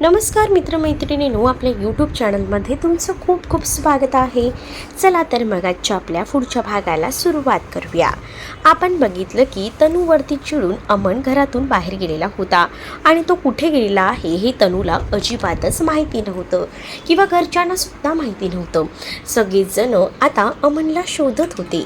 नमस्कार मित्रमैत्रिणींनो आपल्या यूट्यूब चॅनलमध्ये तुमचं खूप खूप स्वागत आहे. चला तर मग आजच्या आपल्या पुढच्या भागाला सुरुवात करूया. आपण बघितलं की तनूवरती चिडून अमन घरातून बाहेर गेलेला होता आणि तो कुठे गेलेला आहे हे तनूला अजिबातच माहिती नव्हतं किंवा घरच्यांना सुद्धा माहिती नव्हतं. सगळेजण आता अमनला शोधत होते.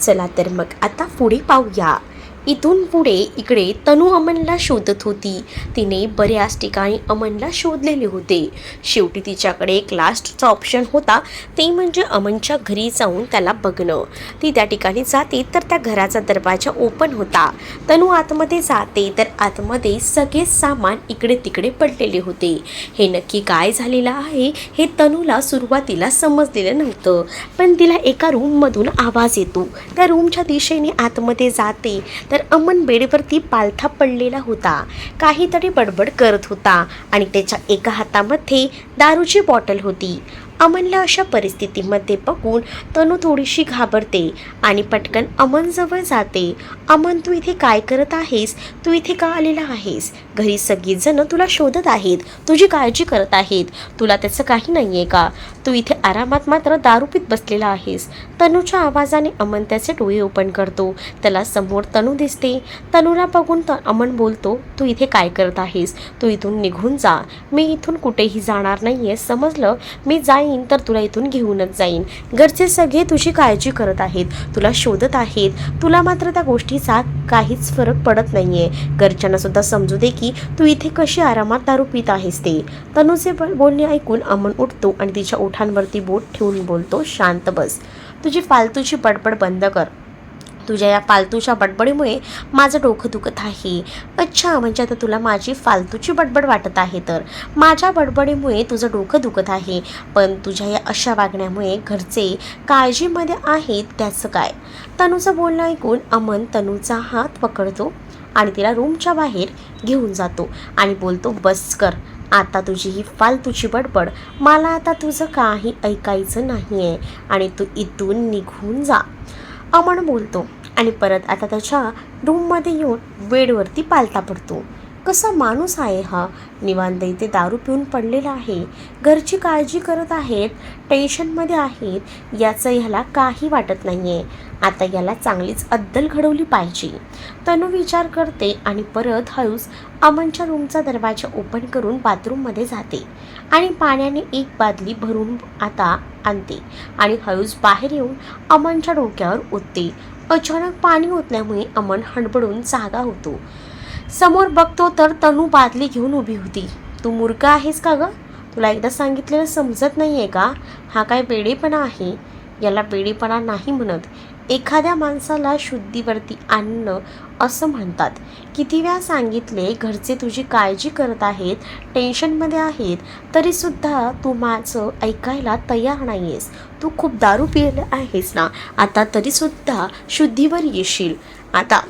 चला तर मग आता पुढे पाहूया. इथून पुढे इकडे तनू अमनला शोधत होती. तिने बऱ्याच ठिकाणी अमनला शोधलेले होते. शेवटी तिच्याकडे एक लास्टचा ऑप्शन होता. ते म्हणजे अमनच्या घरी जाऊन त्याला बघणं. ती त्या ठिकाणी जाते तर त्या घराचा दरवाजा ओपन होता. तनू आतमध्ये जाते तर आतमध्ये सगळे सामान इकडे तिकडे पडलेले होते. हे नक्की काय झालेलं आहे हे तनूला सुरुवातीला समजलेलं नव्हतं. पण तिला एका रूममधून आवाज येतो. त्या रूमच्या दिशेने आतमध्ये जाते. तर अमन बेडवरती पालथा पडलेला होता. काहीतरी बडबड करत होता आणि त्याच्या एका हातामध्ये दारूची बॉटल होती. अमनला अशा परिस्थितीमध्ये बघून तनू थोडीशी घाबरते आणि पटकन अमनजवळ जाते. अमन तू इथे काय करत आहेस? तू इथे का आलेला आहेस? घरी सगळीजणं तुला शोधत आहेत. तुझी काळजी करत आहेत. तुला त्याचं काही नाही आहे का? तू इथे आरामात मात्र दारू पीत बसलेला आहेस. तनूच्या आवाजाने अमन त्याचे डोळे ओपन करतो. त्याला समोर तनू दिसते. तनूला बघून त अमन बोलतो तू इथे काय करत आहेस? तू इथून निघून जा. मी इथून कुठेही जाणार नाही आहे समजलं? मी जाईन. तर तुला इथून घेऊनच जाईन. घरचे सगळे तुझी काळजी करत आहेत. तुला शोधत आहेत. तुला मात्र त्या गोष्टीचा काहीच फरक पडत नाही आहे घरच्यांना सुद्धा समजू दे की तू इथे कशी आरामात दारू पित आहेस ते. तनुचे ब- बोलणे ऐकून अमन उठतो आणि तिच्या ओठांवरती बोट ठेवून बोलतो शांत बस. तुझी फालतूची पडपड बंद कर. तुझ्या या फालतूच्या बडबडीमुळे माझं डोकं दुखत आहे. अच्छा म्हणजे आता तुला माझी फालतूची बडबड वाटत आहे तर. माझ्या बडबडीमुळे तुझं डोकं दुखत आहे. पण तुझ्या या अशा वागण्यामुळे घरचे काळजीमध्ये आहेत त्याचं काय? तनूचं बोलणं ऐकून अमन तनूचा हात पकडतो आणि तिला रूमच्या बाहेर घेऊन जातो आणि बोलतो बस कर. आता तुझी ही फालतूची बडबड. मला आता तुझं काही ऐकायचं नाही आहे आणि तू इथून निघून जा. अमन बोलतो आणि परत आता त्याच्या रूममध्ये येऊन बेडवरती पालता पडतो. कसा माणूस आहे हा? निवांत इथे दारू पिऊन पडलेला आहे. घरची काळजी करत आहेत टेन्शनमध्ये आहेत याचं ह्याला काही वाटत नाही आहे आता याला चांगलीच अद्दल घडवली पाहिजे. तनू विचार करते आणि परत हळूच अमनच्या रूमचा दरवाजा ओपन करून बाथरूममध्ये जाते आणि पाण्याने एक बादली भरून आता आणते आणि हळूच बाहेर येऊन अमनच्या डोक्यावर ओतते. अचानक पाणी ओतल्यामुळे अमन हडबडून जागा होतो. समोर बघतो तर तनू बादली घेऊन उभी होती. तू मूर्ख आहेस का गं? तुला एकदा सांगितलेलं समजत नाही आहे का? हा काय बेडेपणा आहे? याला बेडेपणा नाही म्हणत. एखाद्या माणसाला शुद्धीवरती आणणं असं म्हणतात. किती वेळा सांगितले घरचे तुझी काळजी करत आहेत टेन्शनमध्ये आहेत तरीसुद्धा तू माझं ऐकायला तयार नाही आहेस तू खूप दारू पिलेलं आहेस ना. आता तरीसुद्धा शुद्धीवर येशील. आता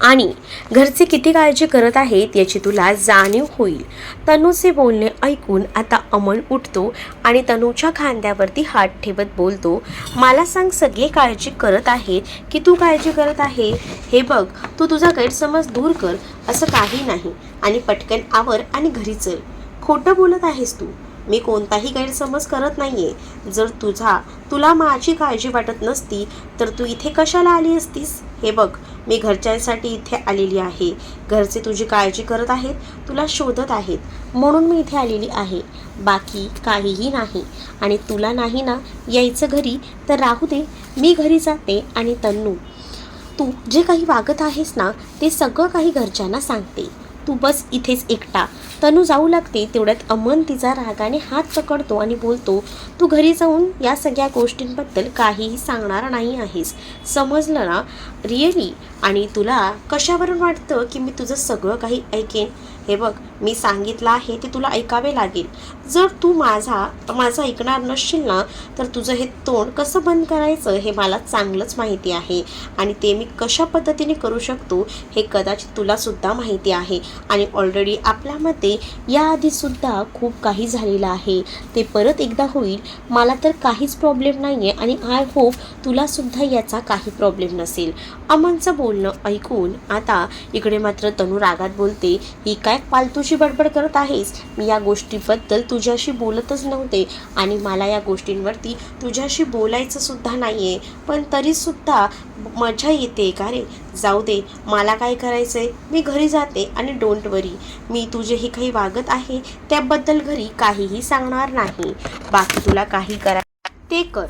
आणि घरचे किती काळजी करत आहेत याची तुला जाणीव होईल. तनूचे बोलणे ऐकून आता अमन उठतो आणि तनूच्या खांद्यावरती हात ठेवत बोलतो मला सांग सगळे काळजी करत आहेत की तू काळजी करत आहे? हे बघ तू तुझा गैरसमज दूर कर असं काही नाही. आणि पटकन आवर आणि घरी चल. खोटं बोलत आहेस तू. मी कोणताही गैरसमज करत नाहीये. जर तुझा तुला माझी काळजी वाटत नसती तर तू इथे कशाला आली असतीस? हे बघ मी घरच्यांसाठी इथे आलेली आहे. घरचे तुझी काळजी करत आहेत तुला शोधत आहेत. म्हणून मी इथे आलेली आहे. बाकी काहीही नाही. आणि तुला नाही ना यायचं घरी तर राहू दे. मी घरी जाते आणि तन्नू तू जे काही वागत आहेस ना ते सगळं काही घरच्यांना सांगते. तू बस इथेच एकटा. तनू जाऊ लागते तेवढ्यात अमन तिचा रागाने हात पकडतो आणि बोलतो तू घरी जाऊन या सगळ्या गोष्टींबद्दल काहीही सांगणार नाही आहेस. समजलं ना? रिअली आणि तुला कशावरून वाटतं की मी तुझं सगळं काही ऐकेन? हे बघ मी सांगितलं आहे ते तुला ऐकावे लागेल. जर तू माझा माझं ऐकणार नसशील ना तर तुझं हे तोंड कसं बंद करायचं हे मला चांगलंच माहिती आहे. आणि ते मी कशा पद्धतीने करू शकतो हे कदाचित तुलासुद्धा माहिती आहे. आणि ऑलरेडी आपल्यामध्ये याआधीसुद्धा खूप काही झालेलं आहे. ते परत एकदा होईल. मला तर काहीच प्रॉब्लेम नाही आहे आणि आय होप तुलासुद्धा याचा काही प्रॉब्लेम नसेल. अमनचं बोलणं ऐकून आता इकडे मात्र तनू रागात बोलते ही काय फालतूची बडबड करत आहेस. मी या गोष्टीबद्दल तुझ्याशी बोलतच नव्हते आणि मला या गोष्टींवरती तुझ्याशी बोलायचं सुद्धा नाही आहे पण तरीसुद्धा मजा येते का रे? जाऊ दे मला काय करायचं आहे मी घरी जाते आणि डोंट वरी मी तुझे हे काही वागत आहे त्याबद्दल घरी काहीही सांगणार नाही. बाकी तुला काही करा ते कर.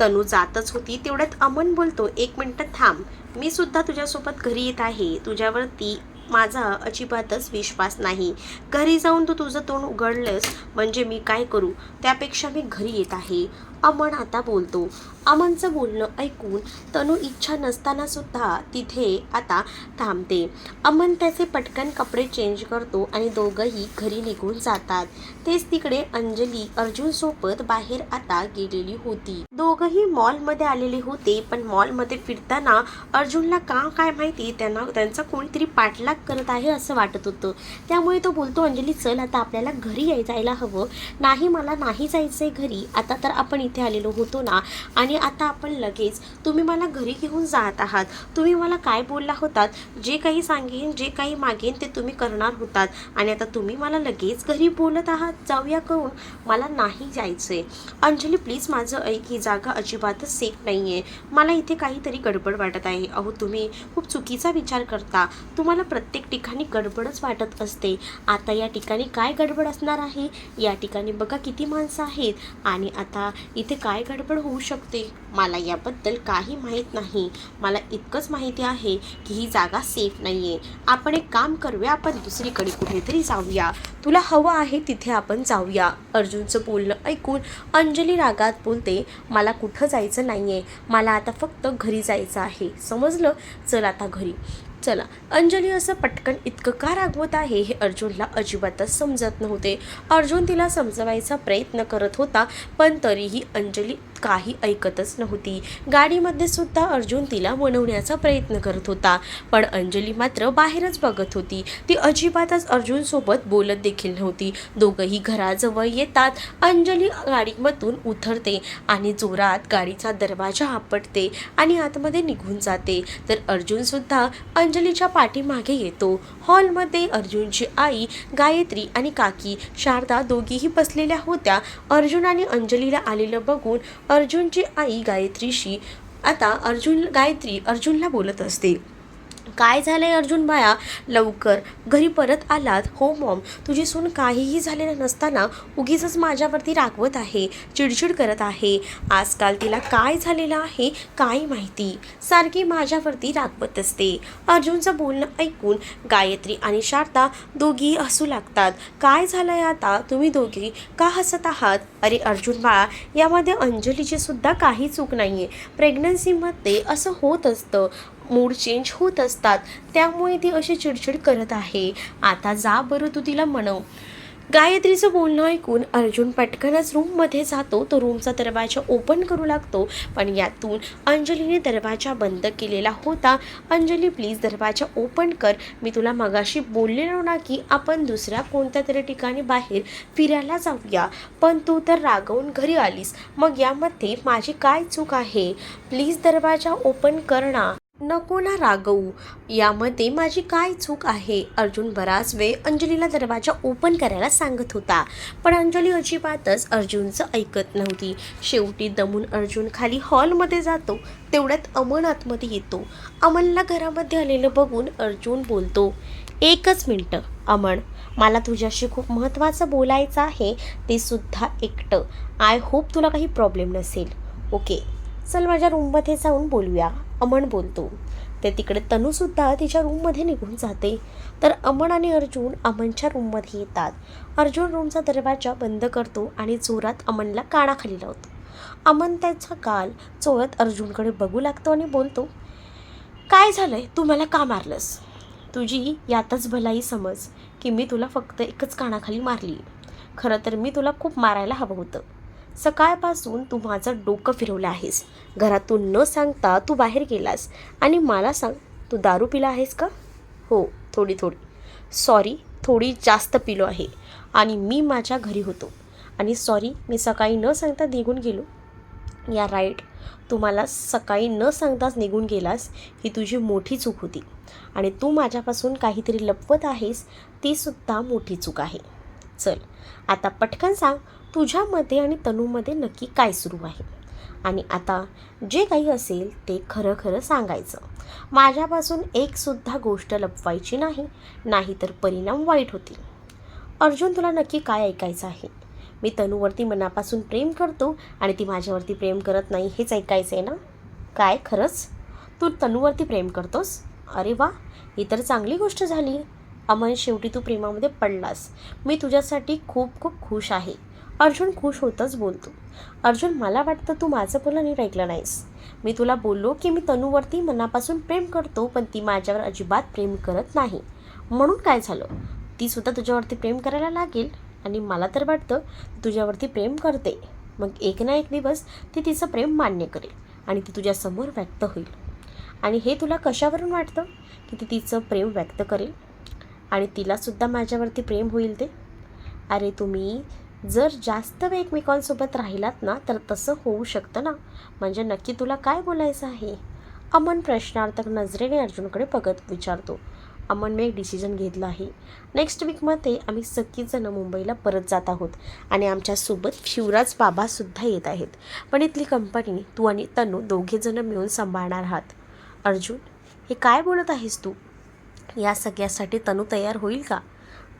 तनू जातच होती तेवढ्यात अमन बोलतो एक मिनटं थांब. मी सुद्धा तुझ्यासोबत घरी येत आहे. तुझ्यावरती माझा अजिबातच विश्वास नाही. घरी जाऊन तू तुझं तोंड उघडलंस म्हणजे मी काय करू? त्यापेक्षा मी घरी येत आहे. अमन आता बोलतो. अमनचं बोलणं ऐकून तनू इच्छा नसताना सुद्धा तिथे आता थांबते. अमन त्याचे पटकन कपडे चेंज करतो आणि दोघंही घरी निघून जातात. तेच तिकडे अंजली अर्जुन सोबत बाहेर आता गेलेली होती. दोघंही मॉलमध्ये आलेले होते पण मॉलमध्ये फिरताना अर्जुनला का काय माहिती त्यांना त्यांचा कोणीतरी पाठलाग करत आहे असं वाटत होतं. त्यामुळे तो बोलतो अंजली चल आता आपल्याला घरी याय जायला हवं. नाही मला नाही जायचंय घरी. आता तर आपण इथे आलेलो होतो ना. आणि आता आपण लगेच तुम्ही मला घरी घेऊन जात आहात. तुम्ही मला काय बोलला होतात? जे काही सांगेन जे काही मागेन ते तुम्ही करणार होतात. आणि आता तुम्ही मला लगेच घरी बोलत आहात. जाऊया करून. मला नाही जायचंय. अंजली प्लीज माझं ऐक. ही जागा अजिबातच सेफ नाही आहे मला इथे काहीतरी गडबड वाटत आहे. अहो तुम्ही खूप चुकीचा विचार करता. तुम्हाला प्रत्येक ठिकाणी गडबडच वाटत असते. आता या ठिकाणी काय गडबड असणार आहे? या ठिकाणी बघा किती माणसं आहेत. आणि आता इथे काय गडबड होऊ शकते? मला याबद्दल काही माहीत नाही. मला इतकंच माहिती आहे की ही जागा सेफ नाही आहे आपण एक काम करूया आपण दुसरीकडे कुठेतरी जाऊया. तुला हवं आहे तिथे आपण जाऊया. अर्जुनचं बोलणं ऐकून अंजली रागात बोलते मला कुठं जायचं नाही आहे मला आता फक्त घरी जायचं आहे. समजलं? चल आता घरी. चला अंजली असं पटकन इतकं का रागवत आहे हे अर्जुनला अजिबातच समजत नव्हते. अर्जुन तिला समजवायचा प्रयत्न करत होता पण तरीही अंजली काही ऐकतच नव्हती. गाडीमध्ये सुद्धा अर्जुन तिला मनवण्याचा प्रयत्न करत होता. पण अंजली मात्र बाहेरच बघत होती. ती अजिबातच अर्जुनसोबत बोलत देखील नव्हती. दोघंही घराजवळ येतात. अंजली गाडीमधून उतरते आणि जोरात गाडीचा दरवाजा आपटते आणि आतमध्ये निघून जाते. तर अर्जुनसुद्धा अंजलीच्या पाठीमागे येतो. हॉलमध्ये अर्जुनची आई गायत्री आणि काकी शारदा दोघीही बसलेल्या होत्या. अर्जुन आणि अंजलीला आलेलं बघून अर्जुनची आई गायत्रीशी आता अर्जुन गायत्री अर्जुनला बोलत असते. काय झालं आहे अर्जुन बाया लवकर. घरी परत आलात? हो मॉम. तुझी सून काहीही झालेलं नसताना उगीच माझ्यावरती रागवत आहे चिडचिड करत आहे. आजकाल तिला काय झालेलं आहे काय माहिती? सारखी माझ्यावरती रागवत असते. अर्जुनचं बोलणं ऐकून गायत्री आणि शारदा दोघी हसू लागतात. काय झालं आहे आता? तुम्ही दोघी का हसत आहात? अरे अर्जुन बाळा यामध्ये अंजलीची सुद्धा काही चूक नाही आहे प्रेग्नन्सीमध्ये असं होत असतं. मूड चेंज होत असतात. त्यामुळे ती अशी चिडचिड करत आहे. आता जा बरं तू तिला म्हणव. गायत्रीचं बोलणं ऐकून अर्जुन पटकनच रूममध्ये जातो. तो रूमचा दरवाजा ओपन करू लागतो. पण यातून अंजलीने दरवाजा बंद केलेला होता. अंजली प्लीज दरवाजा ओपन कर. मी तुला मगाशी बोललेलो ना की आपण दुसऱ्या कोणत्या तरी ठिकाणी बाहेर फिरायला जाऊया. पण तू तर रागवून घरी आलीस. मग यामध्ये माझी काय चूक आहे? प्लीज दरवाजा ओपन कर ना. नको ना रागवू. यामध्ये माझी काय चूक आहे? अर्जुन बराच वेळ अंजलीला दरवाजा ओपन करायला सांगत होता. पण अंजली अजिबातच अर्जुनचं ऐकत नव्हती. शेवटी दमून अर्जुन खाली हॉलमध्ये जातो. तेवढ्यात अमन आतमध्ये येतो. अमनला घरामध्ये आलेलं बघून अर्जुन बोलतो एकच मिनटं अमन. मला तुझ्याशी खूप महत्त्वाचं बोलायचं आहे. ते सुद्धा एकटं. आय होप तुला काही प्रॉब्लेम नसेल. ओके चल माझ्या रूममध्ये जाऊन बोलूया. अमन बोलतो. ते तिकडे तनूसुद्धा तिच्या रूममध्ये निघून जाते. तर अमन आणि अर्जुन अमनच्या रूममध्ये येतात. अर्जुन रूमचा दरवाजा बंद करतो आणि जोरात अमनला कानाखाली लावतो. अमन त्याचा गाल चोळत अर्जुनकडे बघू लागतो आणि बोलतो काय झालं आहे तू मला का मारलंस? तुझी यातच भलाई समज की मी तुला फक्त एकच कानाखाली मारली. खरं तर मी तुला खूप मारायला हवं होतं. सकाळपासून तू माझं डोकं फिरवलं आहेस. घरातून न सांगता तू बाहेर गेलास. आणि मला सांग तू दारू पिला आहेस का? हो थोडी थोडी. सॉरी थोडी जास्त पिलो आहे. आणि मी माझ्या घरी होतो. आणि सॉरी मी सकाळी न सांगता निघून गेलो. या राईट तू मला सकाळी न सांगताच निघून गेलास ही तुझी मोठी चूक होती. आणि तू माझ्यापासून काहीतरी लपवत आहेस ती सुद्धा मोठी चूक आहे. चल आता पटकन सांग तुझ्यामध्ये आणि तनूमध्ये नक्की काय सुरू आहे? आणि आता जे काही असेल ते खरं खरं सांगायचं. माझ्यापासून एकसुद्धा गोष्ट लपवायची नाही नाहीतर परिणाम वाईट होतील. अर्जुन तुला नक्की काय ऐकायचं आहे? मी तनूवरती मनापासून प्रेम करतो आणि ती माझ्यावरती प्रेम करत नाही हेच ऐकायचं आहे ना? काय? खरंच? तू तनूवरती प्रेम करतोस? अरे वा! ही तर चांगली गोष्ट झाली. अमन शेवटी तू प्रेमामध्ये पडलास. मी तुझ्यासाठी खूप खूप खुश आहे. अर्जुन खुश होतच बोलतो. अर्जुन मला वाटतं तू माझं बोलणं नीट ऐकलं नाहीस. मी तुला बोललो की मी तनूवरती मनापासून प्रेम करतो पण ती माझ्यावर अजिबात प्रेम करत नाही. म्हणून काय झालं? ती सुद्धा तुझ्यावरती प्रेम करायला लागेल आणि मला तर वाटतं तुझ्यावरती प्रेम करते. मग एक ना एक दिवस ती तिचं प्रेम मान्य करेल आणि ती तुझ्यासमोर व्यक्त होईल. आणि हे तुला कशावरून वाटतं? की ती तिचं प्रेम व्यक्त करेल आणि तिलासुद्धा माझ्यावरती प्रेम होईल ते? अरे तुम्ही जर जास्त वेळ एकमेकांसोबत राहिलात ना तर तसं होऊ शकतं ना? म्हणजे नक्की तुला काय बोलायचं आहे? अमन प्रश्नार्थक नजरेने अर्जुनकडे बघत विचारतो. अमन मी एक डिसिजन घेतलं आहे. नेक्स्ट वीकमध्ये आम्ही सगळीजणं मुंबईला परत जात आहोत आणि आमच्यासोबत शिवराज बाबासुद्धा येत आहेत. पण इथली कंपनी तू आणि तनू दोघेजणं मिळून सांभाळणार आहात. अर्जुन हे काय बोलत आहेस तू? या सगळ्यासाठी तनू तयार होईल का?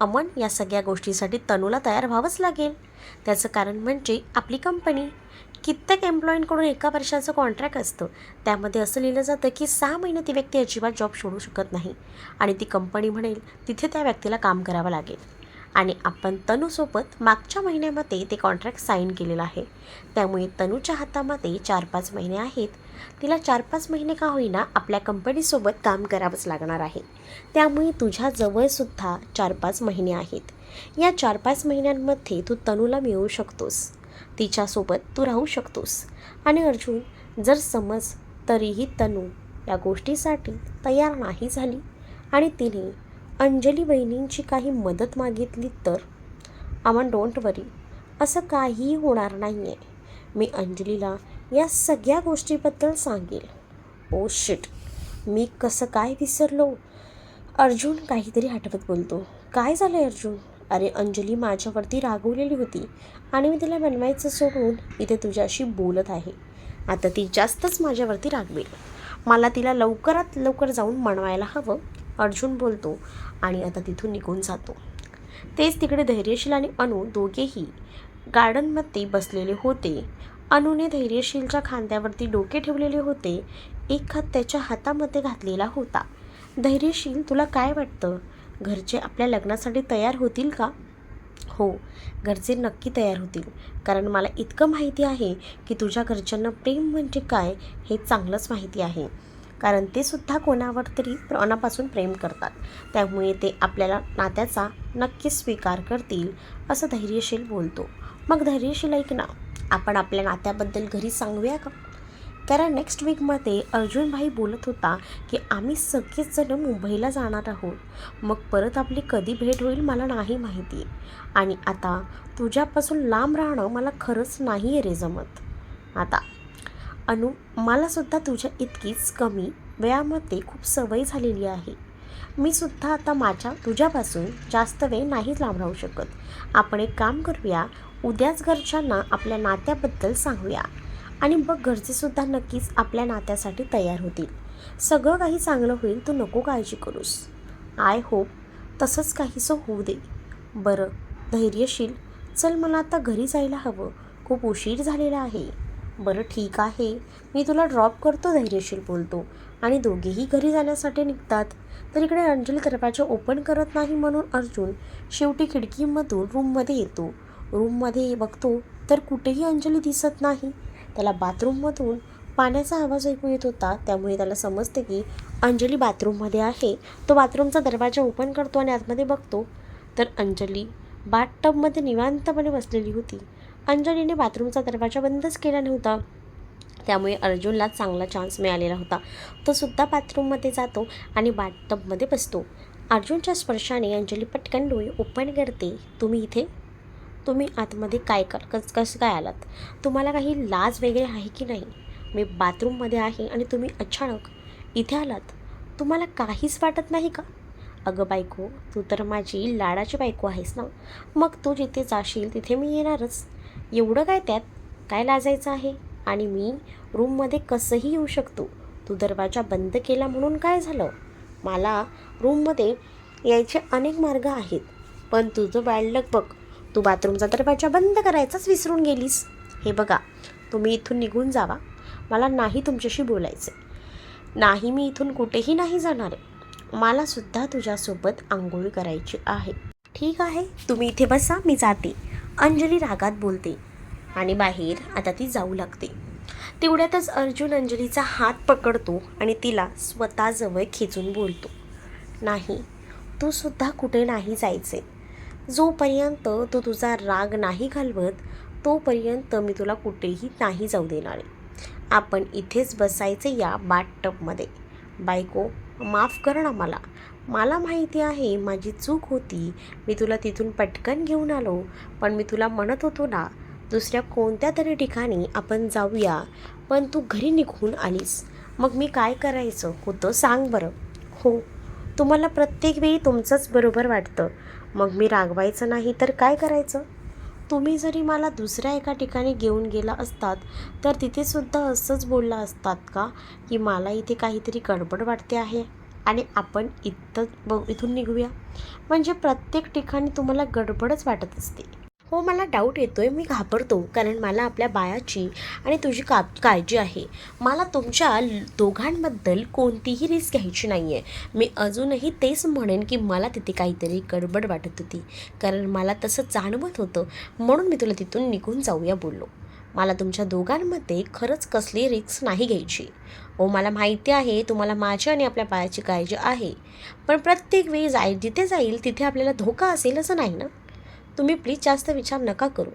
अमन या सगळ्या गोष्टीसाठी तनूला तयार व्हावंच लागेल. त्याचं कारण म्हणजे आपली कंपनी कित्येक एम्प्लॉईंकडून एका वर्षाचं कॉन्ट्रॅक्ट असतं. त्यामध्ये असं लिहिलं जातं की सहा महिने ती व्यक्ती अजिबात जॉब सोडू शकत नाही. आणि ती कंपनी म्हणेल तिथे त्या व्यक्तीला काम करावं लागेल. आणि आपण तनूसोबत मागच्या महिन्यामध्ये ते कॉन्ट्रॅक्ट साईन केलेलं आहे. त्यामुळे तनूच्या हातामध्ये चार पाच महिने आहेत. तिला चार पाच महिने का होईना आपल्या कंपनीसोबत काम करावंच लागणार आहे. त्यामुळे तुझ्याजवळसुद्धा चार पाच महिने आहेत. या चार पाच महिन्यांमध्ये तू तनूला मिळवू शकतोस. तिच्यासोबत तू राहू शकतोस. आणि अर्जुन जर समज तरीही तनू या गोष्टीसाठी तयार नाही झाली आणि तिने अंजली बहिणींची काही मदत मागितली तर? अमन डोंट वरी असं काहीही होणार नाही आहे मी अंजलीला या सगळ्या गोष्टीबद्दल सांगेल. Oh ओ शिट मी कसं काय विसरलो? अर्जुन काहीतरी आठवत बोलतो. काय झालं आहे अर्जुन? अरे अंजली माझ्यावरती रागवलेली होती आणि मी तिला बनवायचं सोडून इथे तुझ्याशी बोलत आहे. आता ती जास्तच माझ्यावरती रागवेल. मला तिला लवकरात लवकर जाऊन मनवायला हवं. अर्जुन बोलतो आणि आता तिथून निघून जातो. तेच तिकडे धैर्यशील आणि अनु दोघेही गार्डनमध्ये बसलेले होते. अनुने धैर्यशीलच्या खांद्यावरती डोके ठेवलेले होते. एक हात त्याच्या हातामध्ये घातलेला होता. धैर्यशील तुला काय वाटतं? घरचे आपल्या लग्नासाठी तयार होतील का? हो घरचे नक्की तयार होतील. कारण मला इतकं माहिती आहे की तुझ्या घरच्यांना प्रेम म्हणजे काय हे चांगलंच माहिती आहे. कारण ते सुद्धा कोणावर तरी प्राणापासून प्रेम करतात. त्यामुळे ते आपल्याला नात्याचा नक्कीच स्वीकार करतील असं धैर्यशील बोलतो. मग धैर्यशील ऐक ना? आपण आपल्या नात्याबद्दल घरी सांगूया का? कारण नेक्स्ट वीकमध्ये अर्जुन भाई बोलत होता की आम्ही सगळेच जण मुंबईला जाणार आहोत. मग परत आपली कधी भेट होईल मला नाही माहिती. आणि आता तुझ्यापासून लांब राहणं मला खरंच नाही आहे रे जमत. आता अनु मलासुद्धा तुझ्या इतकीच कमी वेळामध्ये खूप सवय झालेली आहे. मी सुद्धा आता माझ्या तुझ्यापासून जास्त वेळ नाही लांब राहू शकत. आपण एक काम करूया उद्याच घरच्यांना आपल्या नात्याबद्दल सांगूया. आणि बघ घरचेसुद्धा नक्कीच आपल्या नात्यासाठी तयार होतील. सगळं काही चांगलं होईल तू नको काळजी करूस. आय होप तसंच काहीसं होऊ दे. बरं धैर्यशील. चल मला आता घरी जायला हवं. खूप उशीर झालेला आहे. बरं ठीक आहे. मी तुला ड्रॉप करतो धैर्यशील बोलतो. आणि दोघेही घरी जाण्यासाठी निघतात. तर इकडे अंजली दरवाजा ओपन करत नाही म्हणून अर्जुन शेवटी खिडकीमधून रूममध्ये येतो. रूममध्ये बघतो तर कुठेही अंजली दिसत नाही. त्याला बाथरूममधून पाण्याचा आवाज ऐकू येत होता. त्यामुळे त्याला समजते की अंजली बाथरूममध्ये आहे. तो बाथरूमचा दरवाजा ओपन करतो आणि आतमध्ये बघतो. तर अंजली बाथटबमध्ये निवांतपणे बसलेली होती. अंजलीने बाथरूमचा दरवाजा बंदच केला नव्हता. त्यामुळे अर्जुनला चांगला चान्स मिळालेला होता. तो सुद्धा बाथरूममध्ये जातो आणि बाथटबमध्ये बसतो. अर्जुनच्या स्पर्शाने अंजली पटकन डोळे ओपन करते. तुम्ही इथे? तुम्ही आतमध्ये काय कर? कस कसं काय आलात? तुम्हाला काही लाज वगैरे आहे की नाही? मी बाथरूममध्ये आहे आणि तुम्ही अचानक इथे आलात. तुम्हाला काहीच वाटत नाही का? अगं बायको तू तर माझी लाडाची बायको आहेस ना? मग तू जिथे जाशील तिथे मी येणारच. एवढं काय त्यात? काय लाजायचं आहे? आणि मी रूममध्ये कसंही येऊ शकतो. तू दरवाजा बंद केला म्हणून काय झालं? मला रूममध्ये यायचे अनेक मार्ग आहेत. पण तुझं बॅडलक बघ. तू बाथरूमचा दरवाजा बंद करायचाच विसरून गेलीस. हे बघा तुम्ही इथून निघून जावा. मला नाही तुमच्याशी बोलायचं नाही मी इथून कुठेही नाही जाणार आहे. मला सुद्धा तुझ्यासोबत आंघोळ करायची आहे. ठीक आहे तुम्ही इथे बसा मी जाते. अंजली रागात बोलते आणि बाहेर आता ती जाऊ लागते. तेवढ्यातच अर्जुन अंजलीचा हात पकडतो आणि तिला स्वतःजवळ खेचून बोलतो नाही तू सुद्धा कुठे नाही जायचे. जोपर्यंत तू तुझा राग नाही घालवत तोपर्यंत मी तुला कुठेही नाही जाऊ देणार आहे. आपण इथेच बसायचे या बाथटबमध्ये. बायको माफ कर ना मला. मला माहिती आहे माझी चूक होती. मी तुला तिथून पटकन घेऊन आलो पण मी तुला म्हणत होतो ना दुसऱ्या कोणत्या तरी ठिकाणी आपण जाऊया पण तू घरी निघून आलीस. मग मी काय करायचं होतं सांग बरं. हो तुम्हाला प्रत्येक वेळी तुमचंच बरोबर वाटतं. मग मी रागवायचं नाही तर काय करायचं? तुम्ही जरी मला दुसऱ्या एका ठिकाणी घेऊन गेला असतात तर तिथेसुद्धा असंच बोलला असतात का की मला इथे काहीतरी गडबड वाटते आहे? आणि आपण इथं ब इथून निघूया. म्हणजे प्रत्येक ठिकाणी तुम्हाला गडबडच वाटत असते. हो मला डाऊट येतो आहे मी घाबरतो कारण मला आपल्या बायाची आणि तुझी का काळजी आहे. मला तुमच्या दोघांबद्दल कोणतीही रिस्क घ्यायची नाही आहे मी अजूनही तेच म्हणेन की मला तिथे काहीतरी गडबड वाटत होती कारण मला तसं जाणवत होतं म्हणून मी तुला तिथून निघून जाऊया बोललो. मला तुमच्या दोघांमध्ये खरंच कसली रिस्क नाही घ्यायची. ओ मला माहिती आहे तुम्हाला माझी आणि आपल्या पायाची काळजी आहे. पण प्रत्येक वेळी जाईल जिथे जाईल तिथे आपल्याला धोका असेल असं नाही ना? तुम्ही प्लीज जास्त विचार नका करू.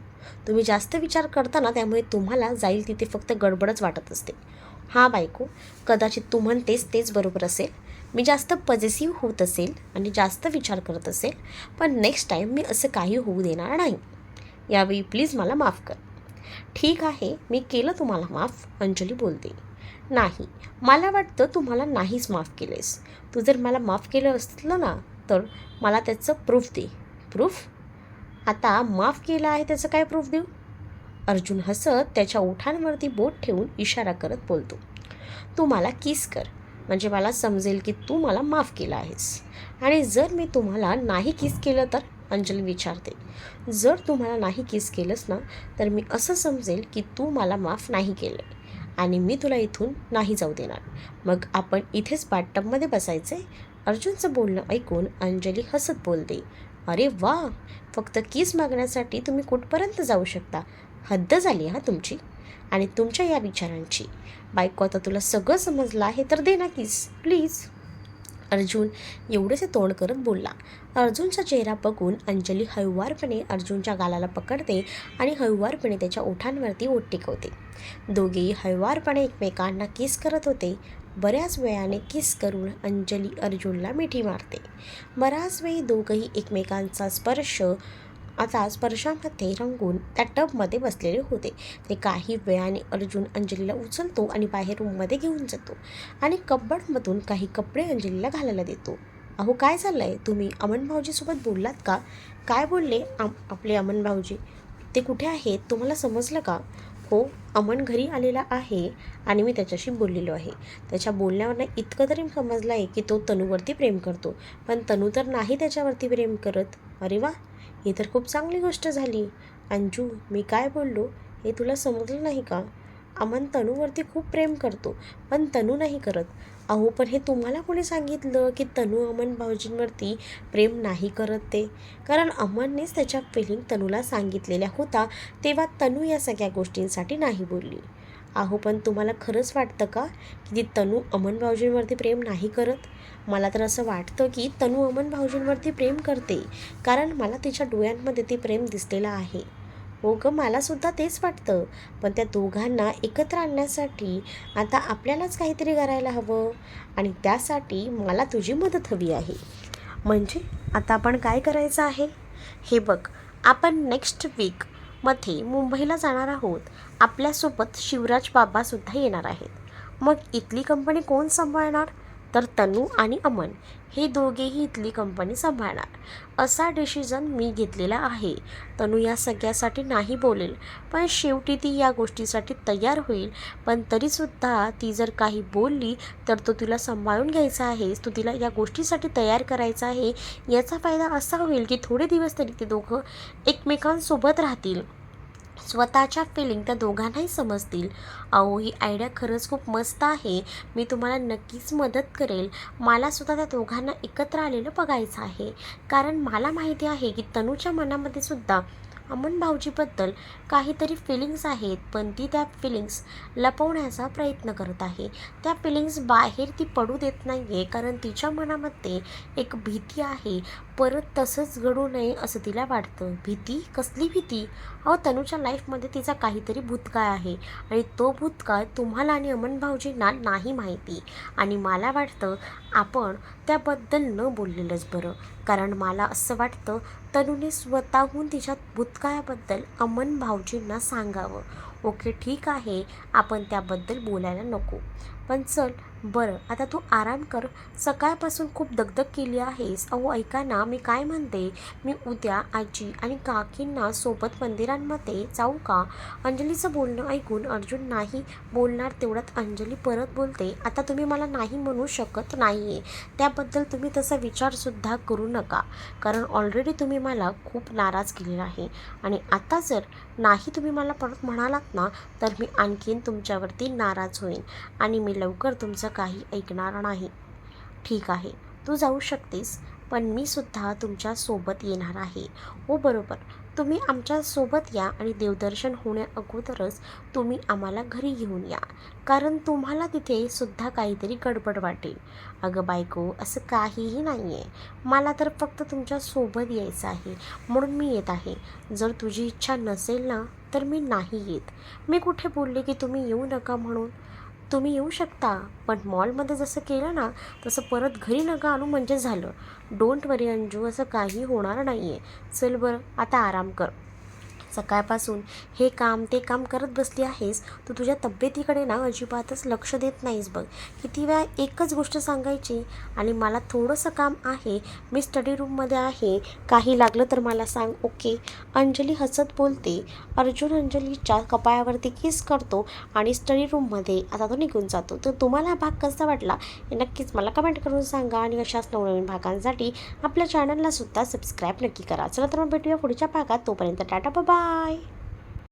तुम्ही जास्त विचार करताना त्यामुळे तुम्हाला जाईल तिथे फक्त गडबडच वाटत असते. हां बायको कदाचित तू म्हणतेस तेच बरोबर असेल. मी जास्त पॉझिटिव्ह होत असेल आणि जास्त विचार करत असेल पण नेक्स्ट टाईम मी असं काही होऊ देणार नाही. यावेळी प्लीज मला माफ कर. ठीक आहे मी केलं तुम्हाला माफ अंजली बोलते. नाही. मला वाटतं तुम्हाला नाहीच माफ केलेस तू जर मला माफ केलं असलं ना तर मला त्याचं प्रूफ दे. प्रूफ आता माफ केलं आहे त्याचं काय प्रूफ देऊ? अर्जुन हसत त्याच्या ओठांवरती बोट ठेवून इशारा करत बोलतो. तू मला किस कर. म्हणजे मला समजेल की तू मला माफ केला आहेस. आणि जर मी तुम्हाला नाही किस केलं तर अंजली विचारते. जर तुम्हाला नाही किस केलंस ना तर मी असं समजेल की तू मला माफ नाही केलं आणि मी तुला इथून नाही जाऊ देणार. मग आपण इथेच बाथटबमध्ये बसायचे? अर्जुनचं बोलणं ऐकून अंजली हसत बोलते अरे वा! फक्त किस मागण्यासाठी तुम्ही कुठपर्यंत जाऊ शकता? हद्द झाली हा तुमची? आणि तुमच्या या विचारांची. बायको आता तुला सगळं समजलं आहे तर दे ना किस प्लीज अर्जुन एवढेसे तोंड करत बोलला. अर्जुनचा चेहरा बघून अंजली हळुवारपणे अर्जुनच्या गालाला पकडते आणि हळुवारपणे त्याच्या ओठांवरती ओठ टिकवते. दोघेही हळुवारपणे एकमेकांना किस करत होते. बऱ्याच वेळाने किस करून अंजली अर्जुनला मिठी मारते. बराच वेळी दोघंही एकमेकांचा स्पर्श आता स्पर्शामध्ये रंगून त्या टबमध्ये बसलेले होते. ते काही वेळाने अर्जुन अंजलीला उचलतो आणि बाहेर रूममध्ये घेऊन जातो आणि कब्बडमधून काही कपडे अंजलीला घालायला देतो. अहो काय चाललं आहे तुम्ही अमन भाऊजीसोबत बोललात का? काय बोलले आम आपले अमन भाऊजी? ते कुठे आहेत? तुम्हाला समजलं का? हो अमन घरी आलेला आहे आणि मी त्याच्याशी बोललेलो आहे. त्याच्या बोलण्यावरनं इतकं तरी समजलं आहे की तो तनूवरती प्रेम करतो. पण तनू तर नाही त्याच्यावरती प्रेम करत. अरे वा! ही तर खूप चांगली गोष्ट झाली. अंजू मी काय बोललो? हे तुला समजलं नाही का? अमन तनूवरती खूप प्रेम करतो पण तनू नाही करत. अहो पण हे तुम्हाला कोणी सांगितलं की तनू अमन भाऊजींवरती प्रेम नाही करत ते? कारण अमननेच त्याच्या फिलिंग तनूला सांगितलेल्या होता तेव्हा तनू या सगळ्या गोष्टींसाठी नाही बोलली. अहो पण तुम्हाला खरंच वाटतं का की ती तनू अमन भाऊजींवरती प्रेम नाही करत? मला तर असं वाटतं की तनू अमन भाऊजींवरती प्रेम करते कारण मला तिच्या डोळ्यांमध्ये ते प्रेम दिसलेलं आहे. हो गं मलासुद्धा तेच वाटतं पण त्या दोघांना एकत्र आणण्यासाठी आता आपल्यालाच काहीतरी करायला हवं आणि त्यासाठी मला तुझी मदत हवी आहे. म्हणजे आता आपण काय करायचं आहे? हे बघ आपण नेक्स्ट वीक मध्ये मुंबईला जाणार आहोत. आपल्यासोबत शिवराज बाबासुद्धा येणार आहेत. मग इथली कंपनी कोण सांभाळणार? तर तनू आणि अमन हे दोघेही इथली कंपनी सांभाळणार. असा डिसिजन मी घेतलेला आहे. तनू या सगळ्यासाठी नाही बोलेल पण शेवटी ती या गोष्टीसाठी तयार होईल. पण तरीसुद्धा ती जर काही बोलली तर तो तिला सांभाळून घ्यायचा आहे. तो तिला या गोष्टीसाठी तयार करायचा आहे. याचा फायदा असा होईल की थोडे दिवस तरी ते दोघं एकमेकांसोबत राहतील. स्वतःच्या फिलिंग त्या दोघांनाही समजतील. अहो ही आयडिया खरंच खूप मस्त आहे. मी तुम्हाला नक्कीच मदत करेल. मला सुद्धा त्या दोघांना एकत्र आलेलं बघायचं आहे. कारण मला माहिती आहे की तनूच्या मनामध्ये सुद्धा अमन भाऊजीबद्दल काहीतरी फिलिंग्स आहेत. पण ती त्या फिलिंग्स लपवण्याचा प्रयत्न करत आहे. त्या फिलिंग्स बाहेर ती पडू देत नाही आहे कारण तिच्या मनामध्ये एक भीती आहे. परत तसंच घडू नये असं तिला वाटतं. भीती? कसली भीती? अहो तनूच्या लाईफमध्ये तिचा काहीतरी भूतकाळ आहे. आणि तो भूतकाळ तुम्हाला आणि अमन भाऊजींना नाही माहिती. आणि मला वाटतं आपण त्याबद्दल न बोललेलंच बरं. कारण मला असं वाटतं तनूने स्वतःहून तिच्या भूतकाळाबद्दल अमन भाऊजींना सांगावं. ओके ठीक आहे. आपण त्याबद्दल बोलायला नको. पण चल बरं आता तू आराम कर. सकाळपासून खूप दगदग केली आहेस. अहो ऐका ना मी काय म्हणते? मी उद्या आजी आणि काकींना सोबत मंदिरांमध्ये जाऊ का? अंजलीचं बोलणं ऐकून अर्जुन नाही बोलणार तेवढ्यात अंजली परत बोलते आता तुम्ही मला नाही म्हणू शकत नाही आहे त्याबद्दल तुम्ही तसा विचारसुद्धा करू नका. कारण ऑलरेडी तुम्ही मला खूप नाराज केलेला आहे. आणि आता जर नाही तुम्ही मला परत म्हणालात ना तर मी आणखीन तुमच्यावरती नाराज होईन. आणि मी लवकर तुमचं काही ऐकणार नाही. ठीक आहे तू जाऊ शकतेस पण मी सुद्धा तुमच्यासोबत येणार आहे. हो बरोबर. तुम्ही आमच्यासोबत या आणि देवदर्शन होण्या अगोदरच तुम्ही आम्हाला घरी घेऊन या. कारण तुम्हाला तिथे सुद्धा काहीतरी गडबड वाटेल. अगं बायको असं काहीही नाही आहे मला तर फक्त तुमच्यासोबत यायचं आहे म्हणून मी येत आहे. जर तुझी इच्छा नसेल ना तर मी नाही येत. मी कुठे बोलले की तुम्ही येऊ नका म्हणून? तुम्ही येऊ शकता. पण मॉलमध्ये जसं केलं ना तसं परत घरी नका आणू म्हणजे झालं. डोंट वरी अंजू असं काही होणार नाही आहे चल बरं आता आराम कर. सकाळपासून. हे काम ते काम करत बसली आहेस तू तुझ्या तब्येतीकडे ना अजिबातच लक्ष देत नाहीस बघ. किती वेळा एकच गोष्ट सांगायची आणि मला थोडंसं काम आहे मी स्टडी रूममध्ये आहे काही लागलं तर मला सांग ओके अंजली हसत बोलते. अर्जुन अंजलीच्या कपाळावरती किस करतो आणि स्टडी रूममध्ये आता तो निघून जातो. तर तुम्हाला हा भाग कसा वाटला? हे नक्कीच मला कमेंट करून सांगा आणि अशाच नवनवीन भागांसाठी आपल्या चॅनलला सुद्धा सबस्क्राईब नक्की करा. चला तर मग भेटूया पुढच्या भागात. तोपर्यंत टाटा बाय